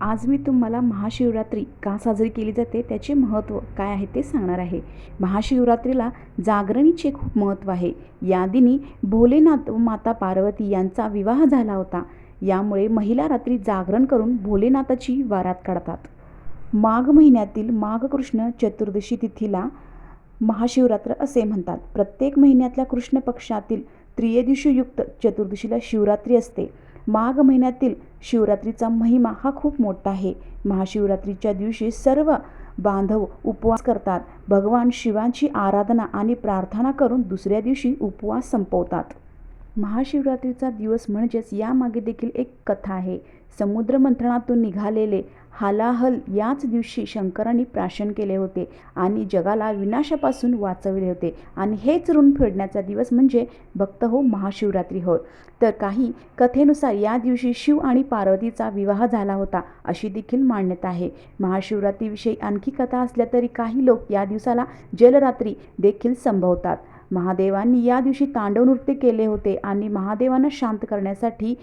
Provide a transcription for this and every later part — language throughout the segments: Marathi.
आज मी तुम्हाला महाशिवरात्री का साजरी केली जाते त्याचे महत्त्व काय आहे ते सांगणार आहे. महाशिवरात्रीला जागरणीचे खूप महत्त्व आहे. या दिनी भोलेनाथ व माता पार्वती यांचा विवाह झाला होता. यामुळे महिला रात्री जागरण करून भोलेनाथाची वारात काढतात. माघ महिन्यातील माघ कृष्ण चतुर्दशी तिथीला महाशिवरात्र असे म्हणतात. प्रत्येक महिन्यातल्या कृष्ण पक्षातील त्रियदिशयुक्त चतुर्दशीला शिवरात्री असते. माघ महिन्यातील शिवरात्रीचा महिमा हा खूप मोठा आहे. महाशिवरात्रीच्या दिवशी सर्व बांधव उपवास करतात. भगवान शिवांची आराधना आणि प्रार्थना करून दुसऱ्या दिवशी उपवास संपवतात. महाशिवरात्रीचा दिवस म्हणजेच यामागे देखील एक कथा आहे. समुद्र मंथनातून निघालेले हालाहल याच दिवशी शंकरांनी प्राशन केले होते आणि जगाला विनाशापासून वाचवले होते. आणि हेच ऋण फेडण्याचा दिवस म्हणजे भक्त हो महाशिवरात्री हो तर काही कथेनुसार या दिवशी शिव आणि पार्वतीचा विवाह झाला होता अशी देखील मान्यता आहे. महाशिवरात्रीविषयी आणखी कथा असल्या तरी काही लोक या दिवसाला जलरात्री देखील संभवतात. महादेवांनी या दिवशी तांडव नृत्य केले होते आणि महादेवांना शांत करण्यासाठी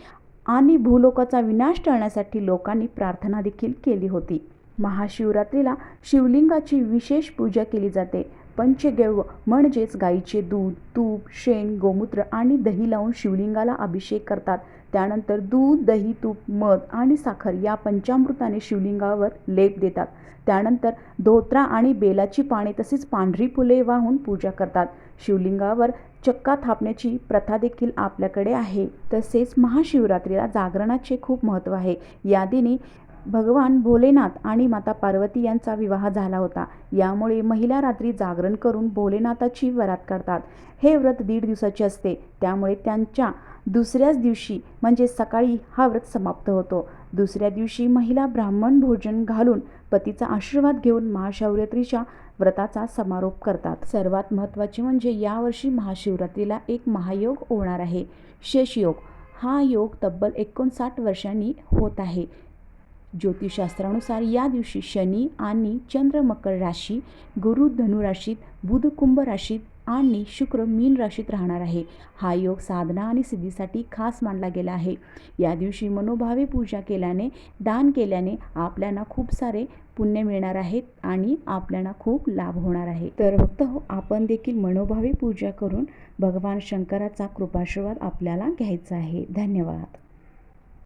आणि भूलोकाचा विनाश टाळण्यासाठी लोकांनी प्रार्थना देखील केली होती. महाशिवरात्रीला शिवलिंगाची विशेष पूजा केली जाते. पंचगव्य म्हणजेच गाईचे दूध तूप शेण गोमूत्र आणि दही लावून शिवलिंगाला अभिषेक करतात. त्यानंतर दूध दही तूप मध आणि साखर या पंचामृताने शिवलिंगावर लेप देतात. त्यानंतर धोत्रा आणि बेलाची पाने तसेच पांढरी फुले वाहून पूजा करतात. शिवलिंगावर चक्का थापण्याची प्रथा देखील आपल्याकडे आहे. तसेच महाशिवरात्रीला जागरणाचे खूप महत्त्व आहे. या दिनी भगवान भोलेनाथ आणि माता पार्वती यांचा विवाह झाला होता. यामुळे महिला रात्री जागरण करून भोलेनाथाची वरात काढतात. हे व्रत दीड दिवसाचे असते. त्यामुळे त्यांच्या दुसऱ्याच दिवशी म्हणजे सकाळी हा व्रत समाप्त होतो. दुसऱ्या दिवशी महिला ब्राह्मण भोजन घालून पतीचा आशीर्वाद घेऊन महाशिवरात्रीच्या व्रताचा समारोप करतात. सर्वात महत्त्वाचे म्हणजे यावर्षी महाशिवरात्रीला एक महायोग होणार आहे. शेषयोग हा योग तब्बल एकोणसाठ वर्षांनी होत आहे. ज्योतिषशास्त्रानुसार या दिवशी शनी आणि चंद्र मकर राशी गुरु धनुराशीत बुध कुंभ राशीत आणि शुक्र मीन राशीत राहणार आहे. हा योग साधना आणि सिद्धीसाठी खास मानला गेला आहे. या दिवशी मनोभावे पूजा केल्याने दान केल्याने आपल्याला खूप सारे पुण्य मिळणार आहेत आणि आपल्याला खूप लाभ होणार आहे. तर फक्त आपण देखील मनोभावे पूजा करून भगवान शंकराचा कृपाशीर्वाद आपल्याला घ्यायचा आहे. धन्यवाद.